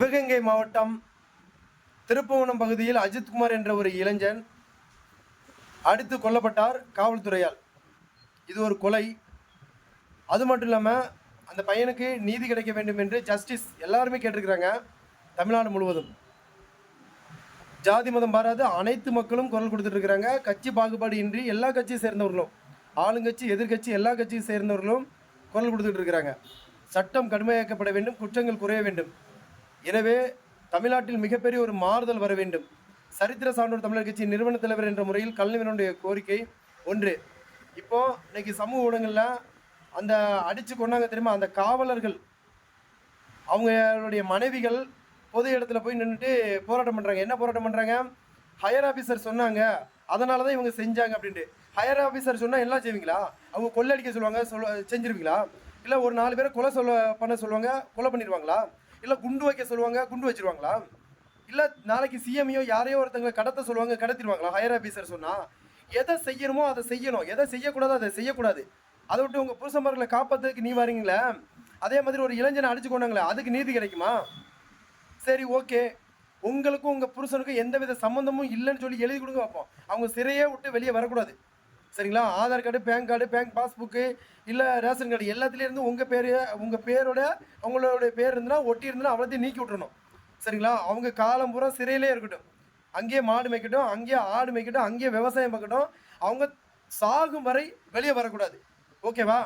சிவகங்கை மாவட்டம் திருப்புவனம் பகுதியில் அஜித்குமார் என்ற ஒரு இளைஞன் அடித்து கொல்லப்பட்டார் காவல்துறையால். இது ஒரு கொலை. அது மட்டும் இல்லாமல் அந்த பையனுக்கு நீதி கிடைக்க வேண்டும் என்று ஜஸ்டிஸ் எல்லாருமே கேட்டிருக்கிறாங்க தமிழ்நாடு முழுவதும். ஜாதி மதம் பாராது அனைத்து மக்களும் குரல் கொடுத்துட்ருக்கிறாங்க. கட்சி பாகுபாடு இன்றி எல்லா கட்சியும் சேர்ந்தவர்களும் ஆளுங்கட்சி எதிர்க்கட்சி எல்லா கட்சியும் சேர்ந்தவர்களும் குரல் கொடுத்துட்டு இருக்கிறாங்க சட்டம் கடுமையாக்கப்பட வேண்டும் குற்றங்கள் குறைய வேண்டும். எனவே தமிழ்நாட்டில் மிகப்பெரிய ஒரு மாறுதல் வர வேண்டும். சரித்திர சான்றோர் தமிழர் கட்சி நிறுவன தலைவர் என்ற முறையில் கல்வியினுடைய கோரிக்கை ஒன்று. இப்போ இன்னைக்கு சமூக ஊடகங்களில் அந்த அடிச்சு கொண்டாங்க தெரியுமா? அந்த காவலர்கள் அவங்களுடைய மனைவிகள் பொது இடத்துல போய் நின்றுட்டு போராட்டம் பண்ணுறாங்க என்ன போராட்டம் பண்ணுறாங்க ஹையர் ஆஃபீஸர் சொன்னாங்க. அதனால தான் இவங்க செஞ்சாங்க அப்படின்ட்டு. ஹையர் ஆஃபீஸர் சொன்னால் எல்லாம் செய்வீங்களா? அவங்க கொள்ளடிக்க சொல்லுவாங்க சொல்ல செஞ்சிருவீங்களா? இல்லை ஒரு நாலு பேரை கொலை சொல்ல பண்ண சொல்லுவாங்க கொலை பண்ணிடுவாங்களா இல்லை குண்டு வைக்க சொல்லுவாங்க குண்டு வச்சிருவாங்களா? இல்லை நாளைக்கு சிஎம்ஐயோ யாரையோ ஒருத்தங்களை கடத்த சொல்லுவாங்க கடத்திடுவாங்களா? ஹையர் ஆஃபீஸர் சொன்னால் எதை செய்யணுமோ அதை செய்யணும். எதை செய்யக்கூடாதோ அதை செய்யக்கூடாது. அதை விட்டு உங்கள் புருஷமார்களை காப்பாற்றுறதுக்கு நீ வரீங்களே? அதே மாதிரி ஒரு இளைஞனை அடிச்சு கொண்டாங்களே அதுக்கு நீதி கிடைக்குமா? சரி ஓகே உங்களுக்கும் உங்கள் புருஷனுக்கும் எந்தவித சம்மந்தமும் இல்லைன்னு சொல்லி எழுதி கொடுங்க வைப்போம் அவங்க சிறையே விட்டு வெளியே வரக்கூடாது. சரிங்களா? Aadhaar card pan card bank passbook இல்லை ரேஷன் கார்டு எல்லாத்துலேருந்து உங்கள் பேர் உங்கள் பேரோட அவங்களோட பேர் இருந்துன்னா ஒட்டி இருந்துன்னா அவ்வளோத்தையும் நீக்கி விட்டுறணும். சரிங்களா? அவங்க காலம் பூரா சிறையிலே இருக்கட்டும். அங்கேயே மாடு மேய்க்கட்டும் அங்கேயே ஆடு மேய்க்கட்டும் அங்கேயே விவசாயம் பார்க்கட்டும். அவங்க சாகும் வரை வெளியே வரக்கூடாது. ஓகேவா?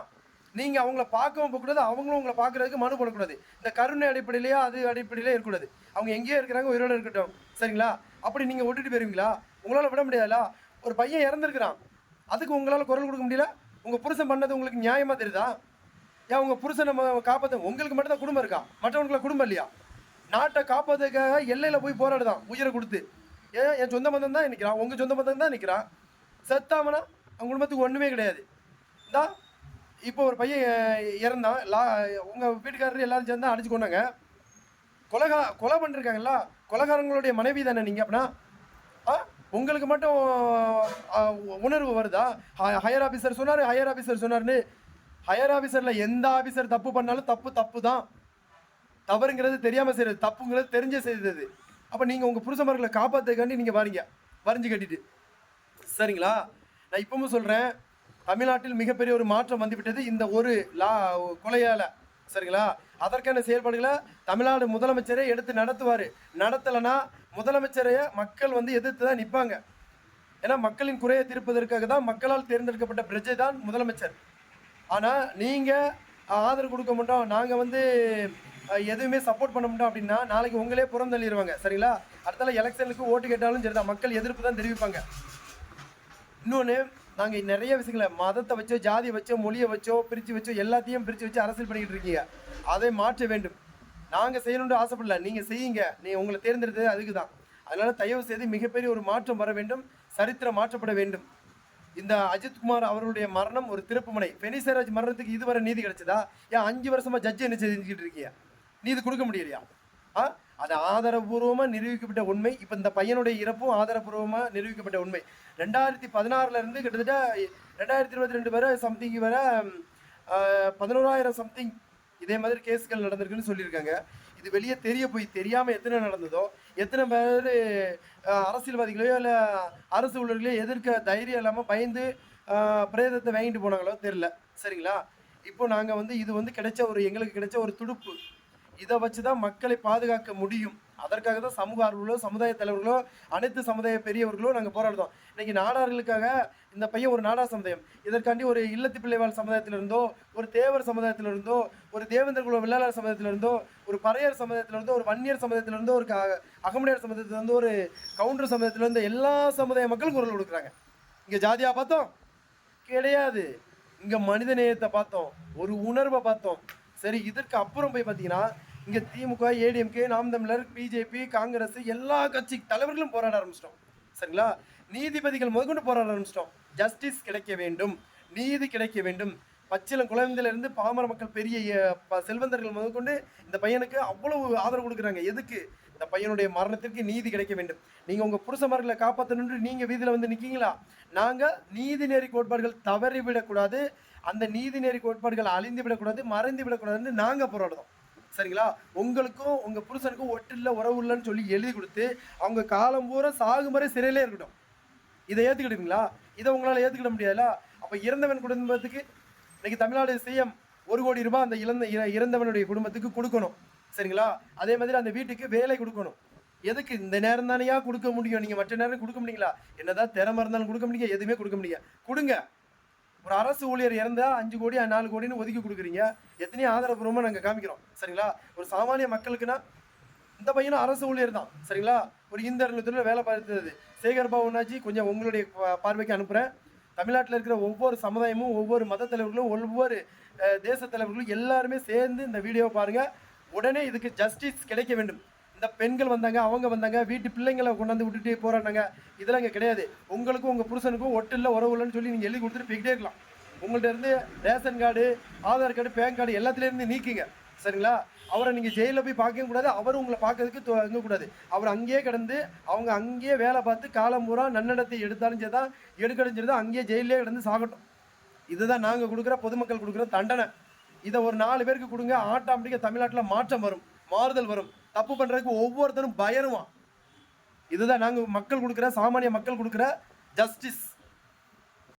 நீங்கள் அவங்கள பார்க்கவும் போகக்கூடாது அவங்களும் உங்களை பார்க்குறதுக்கு மனு போடக்கூடாது. இந்த கருணை அடிப்படையிலேயே அது அடிப்படையிலே இருக்கக்கூடாது. அவங்க எங்கேயோ இருக்கிறாங்க உயிரோடு இருக்கட்டும். சரிங்களா? அப்படி நீங்கள் விட்டுட்டு போயிருவீங்களா? உங்களால் விட முடியாதுல்ல? ஒரு பையன் இறந்துருக்கிறான். அதுக்கு உங்களால் குரல் கொடுக்க முடியல? உங்கள் புருஷன் பண்ணது உங்களுக்கு நியாயமாக தெரியுதா? ஏன் உங்கள் புருஷனை ம- காப்பாற்ற உங்களுக்கு மட்டும் தான் குடும்பம் இருக்கா? மற்றவங்களுக்கு குடும்பம் இல்லையா? நாட்டை காப்பாற்றுக்காக எல்லையில் போய் போராடுதான் உயிரை கொடுத்து. ஏன்? என் சொந்த பந்தம் தான் நிற்கிறான் உங்கள் சொந்த பந்தம் தான் நிற்கிறான் செத்தாமனா அவங்க குடும்பத்துக்கு ஒன்றுமே கிடையாது. இந்தா இப்போ ஒரு பையன் இறந்தான். லா உங்கள் வீட்டுக்காரர் எல்லாரும் சேர்ந்து அடிச்சு கொண்டாங்க கொலகா கொலை பண்ணிருக்காங்களா கொலகாரங்களுடைய மனைவி தானே நீங்கள் அப்படின்னா ஆ? உங்களுக்கு மட்டும் உணர்வு வருதா? ஹையர் ஆஃபீஸர் சொன்னார் ஹையர் ஆஃபீஸர் சொன்னார்னு ஹையர் ஆஃபீஸரில் எந்த ஆஃபீஸர் தப்பு பண்ணாலும் தப்பு தப்பு தான் தவறுங்கிறது தெரியாமல் செய்கிறது தப்புங்கிறது தெரிஞ்சே செய்தது. அப்போ நீங்கள் உங்கள் புருஷமார்களை காப்பாற்றுக்காண்டி நீங்கள் வாரீங்க வரைஞ்சு கட்டிட்டு. சரிங்களா? நான் இப்பவும் சொல்கிறேன் தமிழ்நாட்டில் மிகப்பெரிய ஒரு மாற்றம் வந்துவிட்டது இந்த ஒரு லா கொலையால். சரிங்களா? அதற்கான செயல்பாடுகளை தமிழ்நாடு முதலமைச்சரே எடுத்து நடத்துவார். நடத்தலைன்னா முதலமைச்சரைய மக்கள் வந்து எதிர்த்து தான் நிற்பாங்க ஏன்னா மக்களின் குறையை தீர்ப்பதற்காக தான் மக்களால் தேர்ந்தெடுக்கப்பட்ட பிரஜை தான் முதலமைச்சர். ஆனால் நீங்கள் ஆதரவு கொடுக்க மாட்டோம். நாங்கள் வந்து எதுவுமே சப்போர்ட் பண்ண மாட்டோம் அப்படின்னா நாளைக்கு உங்களே புறம் தள்ளிடுவாங்க சரிங்களா? அடுத்தால எலெக்ஷனுக்கு ஓட்டு கேட்டாலும் சரிதான். மக்கள் எதிர்ப்பு தான் தெரிவிப்பாங்க. இன்னொன்று நாங்கள் நிறைய விஷயங்களை மதத்தை வச்சோ ஜாதியை வச்சோ மொழியை வச்சோ பிரித்து வச்சோ எல்லாத்தையும் பிரித்து வச்சு அரசியல் பண்ணிக்கிட்டு இருக்கீங்க. அதை மாற்ற வேண்டும். நாங்கள் செய்யணும்னு ஆசைப்படல. நீங்கள் செய்யுங்க. நீங்கள் உங்களை தேர்ந்தெடுத்தது அதுக்கு தான் அதனால் தயவு செய்து மிகப்பெரிய ஒரு மாற்றம் வர வேண்டும். சரித்திரம் மாற்றப்பட வேண்டும். இந்த அஜித்குமார் அவருடைய மரணம் ஒரு திருப்புமுனை. பெனிசராஜ் மரணத்துக்கு இதுவரை நீதி கிடைச்சதா? ஏன் அஞ்சு வருஷமாக ஜட்ஜி என்ன செஞ்சுக்கிட்டு இருக்கீங்க? நீதி கொடுக்க முடியலையா? ஆ? அது ஆதாரபூர்வமாக நிரூபிக்கப்பட்ட உண்மை. இப்போ இந்த பையனுடைய இறப்பும் ஆதாரபூர்வமாக நிரூபிக்கப்பட்ட உண்மை. ரெண்டாயிரத்தி பதினாறுல இருந்து கிட்டத்தட்ட ரெண்டாயிரத்தி இருபத்தி ரெண்டு வரை சம்திங் வர பதினோராயிரம் சம்திங் இதே மாதிரி கேஸ்கள் நடந்திருக்குன்னு சொல்லியிருக்காங்க. இது வெளியே தெரிய போய் தெரியாமல் எத்தனை நடந்ததோ எத்தனை பேர் அரசியல்வாதிகளையோ இல்லை அரசு ஊழியர்களையோ எதிர்க்க தைரியம் இல்லாமல் பயந்து பிரேதத்தை வாங்கிட்டு போனாங்களோ தெரில சரிங்களா? இப்போ நாங்கள் வந்து இது வந்து கிடைச்ச ஒரு எங்களுக்கு கிடைச்ச ஒரு துடுப்பு. இதை வச்சு தான் மக்களை பாதுகாக்க முடியும். அதற்காக தான் சமூக ஆர்வலோ சமுதாய தலைவர்களோ அனைத்து சமுதாய பெரியவர்களோ நாங்கள் போராடுறோம். இன்னைக்கு நாடார்களுக்காக இந்த பையன் ஒரு நாடா சமுதாயம். இதற்காண்டி ஒரு இல்லத்து பிள்ளைவாழ் சமுதாயத்திலிருந்தோ ஒரு தேவர் சமுதாயத்திலிருந்தோ ஒரு தேவேந்திர குல வெள்ளாளர் சமுதாயத்திலிருந்தோ ஒரு பறையர் சமுதாயத்திலிருந்தோ ஒரு வன்னியர் சமுதாயத்திலிருந்தோ ஒரு க- அகமுடையார் சமுதாயத்திலிருந்தோ ஒரு கவுண்டர் சமுதாயத்திலிருந்தோ எல்லா சமுதாய மக்களும் குரல் கொடுக்குறாங்க. இங்கே ஜாதியாக பார்த்தோம்? கிடையாது. இங்கே மனித நேயத்தை பார்த்தோம். ஒரு உணர்வை பார்த்தோம். சரி இதற்கு அப்புறம் போய் பார்த்தீங்கன்னா இங்க திமுக ஏடிஎம்கே நாம் தமிழர் பிஜேபி காங்கிரஸ் எல்லா கட்சி தலைவர்களும் போராட ஆரம்பிச்சிட்டோம். சரிங்களா? நீதிபதிகள் முதற்கொண்டு போராட ஆரம்பிச்சிட்டோம். ஜஸ்டிஸ் கிடைக்க வேண்டும். நீதி கிடைக்க வேண்டும். பச்சிலம் குழந்தையிலிருந்து பாமர மக்கள் பெரிய ப- செல்வந்தர்கள் முதற்கொண்டு இந்த பையனுக்கு அவ்வளவு ஆதரவு கொடுக்குறாங்க. எதுக்கு? இந்த பையனுடைய மரணத்திற்கு நீதி கிடைக்க வேண்டும். நீங்க உங்க புருஷமார்களை காப்பாற்றணுன்று நீங்க வீதியில வந்து நிக்கீங்களா? நாங்க நீதிநெறி கோட்பாடுகள் தவறிவிடக்கூடாது. அந்த அந்த நீதிநெறி கோட்பாடுகள் அழிந்து விடக்கூடாது மறைந்து விடக்கூடாதுன்னு நாங்க போராடுறோம். சரிங்களா? உங்களுக்கும் உங்க புருஷனுக்கும் ஒட்டு இல்லை உறவு இல்லைன்னு சொல்லி எழுதி கொடுத்து அவங்க காலம் பூரா சாகும் வரை சிறையிலே இருக்கட்டும். இதை ஏத்துக்கிடுவீங்களா இதை உங்களால் ஏற்றுக்கிட முடியாதுல்ல? அப்போ இறந்தவன் குடும்பத்துக்கு இன்னைக்கு தமிழ்நாடு சிஎம் ஒரு கோடி ரூபாய் அந்த இழந்த இற- இறந்தவனுடைய குடும்பத்துக்கு கொடுக்கணும். சரிங்களா? அதே மாதிரி அந்த வீட்டுக்கு வேலை கொடுக்கணும். எதுக்கு? இந்த நேரம் தானையா கொடுக்க முடியும். நீங்கள் மற்ற நேரம் கொடுக்க முடியுங்களா? என்னதான் திறமை இருந்தாலும் கொடுக்க முடியுங்க எதுவுமே கொடுக்க முடியாது கொடுங்க. ஒரு அரசு ஊழியர் இறந்தா அஞ்சு கோடி நாலு கோடின்னு ஒதுக்கி கொடுக்குறீங்க. எத்தனையோ ஆதரப்பூர்வமாக நாங்கள் காமிக்கிறோம். சரிங்களா? ஒரு சாமானிய மக்களுக்குன்னா இந்த பையனும் அரசு ஊழியர் தான். சரிங்களா? ஒரு இந்த துறையில் வேலை பார்த்தது. சேகர் பாபுனாஜி கொஞ்சம் உங்களுடைய பார்வைக்கு அனுப்புகிறேன் தமிழ்நாட்டில் இருக்கிற ஒவ்வொரு சமுதாயமும் ஒவ்வொரு மத தலைவர்களும் ஒவ்வொரு தேச தலைவர்களும் எல்லாருமே சேர்ந்து இந்த வீடியோவை பாருங்கள் உடனே இதுக்கு ஜஸ்டிஸ் கிடைக்க வேண்டும். இந்த பெண்கள் வந்தாங்க அவங்க வந்தாங்க வீட்டு பிள்ளைங்களை கொண்டாந்து விட்டுட்டு போறாங்க இதெல்லாம் இங்கே கிடையாது. உங்களுக்கும் உங்கள் புருஷனுக்கும் ஒட்டு இல்லை உறவு இல்லைன்னு சொல்லி நீங்கள் எழுதி கொடுத்துட்டு போய்கிட்டே இருக்கலாம். உங்கள்ட்ட இருந்து ration card Aadhaar card pan card எல்லாத்துலேருந்து நீக்கிங்க. சரிங்களா? அவரை நீங்கள் ஜெயிலில் போய் பார்க்கவும் கூடாது. அவரும் உங்களை பார்க்கறதுக்கு தங்க கூடாது. அவர் அங்கேயே கிடந்து அவங்க அங்கேயே வேலை பார்த்து காலம் பூரா நன்னடத்தை எடுத்தாலும் சரி தான் எடுக்கணும் சரி தான் அங்கேயே ஜெயிலே கிடந்து சாகட்டும். இதுதான் நாங்கள் கொடுக்குற பொதுமக்கள் கொடுக்குற தண்டனை. இதை ஒரு நாலு பேருக்கு கொடுங்க ஆட்டோமேட்டிக்காக தமிழ்நாட்டில் மாற்றம் வரும் மாறுதல் வரும். தப்பு பண்ணுறதுக்கு ஒவ்வொருத்தரும் பயருவான் இதுதான் நாங்கள் மக்கள் கொடுக்குற சாமானிய மக்கள் கொடுக்குற ஜஸ்டிஸ்